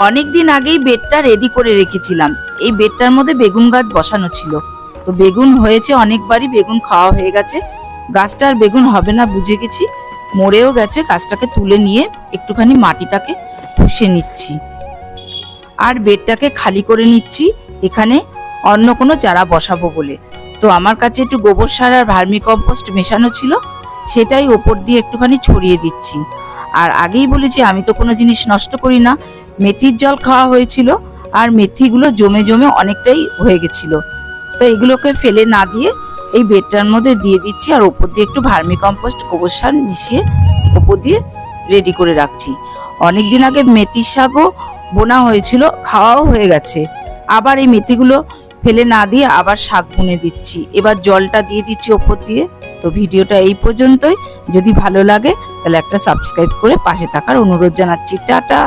অনেক দিন আগেই বেডটা রেডি করে রেখেছিলাম। এই বেডটার মধ্যে বেগুন গাছ বসানো ছিল। তো বেগুন হয়েছে, অনেকবারই বেগুন খাওয়া হয়ে গেছে। গাছটা আর বেগুন হবে না বুঝে গেছি। মরেও গেছে, গাছটাকে তুলে নিয়ে একটুখানি মাটিটাকে পুষে নিচ্ছি। আর বেডটাকে খালি করে নিচ্ছি, এখানে অন্য কোনো চারা বসাবো বলে। তো আমার কাছে একটু গোবর সার আর ভার্মি কম্পোস্ট মেশানো ছিল, সেটাই ওপর দিয়ে একটুখানি ছড়িয়ে দিচ্ছি। আর আগেই বলেছি আমি তো কোনো জিনিস নষ্ট করি না। মেথির জল খাওয়া হয়েছিল আর মেথিগুলো জমে জমে অনেকটাই হয়ে গেছিল। তো এগুলোকে ফেলে না দিয়ে এই বেডটার মধ্যে দিয়ে দিচ্ছি আর ওপর দিয়ে একটু ভার্মি কম্পোস্ট গোবর সার মিশিয়ে ওপর দিয়ে রেডি করে রাখছি। অনেক দিন আগে মেথির শাকও বোনা হয়েছিল, খাওয়াও হয়ে গেছে। আবার এই মেথিগুলো ফেলে না দিয়ে আবার শাক বুনে দিচ্ছি। এবার জলটা দিয়ে দিচ্ছি ওপর দিয়ে। তো ভিডিওটা এই পর্যন্তই। যদি ভালো লাগে তাহলে একটা সাবস্ক্রাইব করে পাশে থাকার অনুরোধ জানাচ্ছি। টাটা!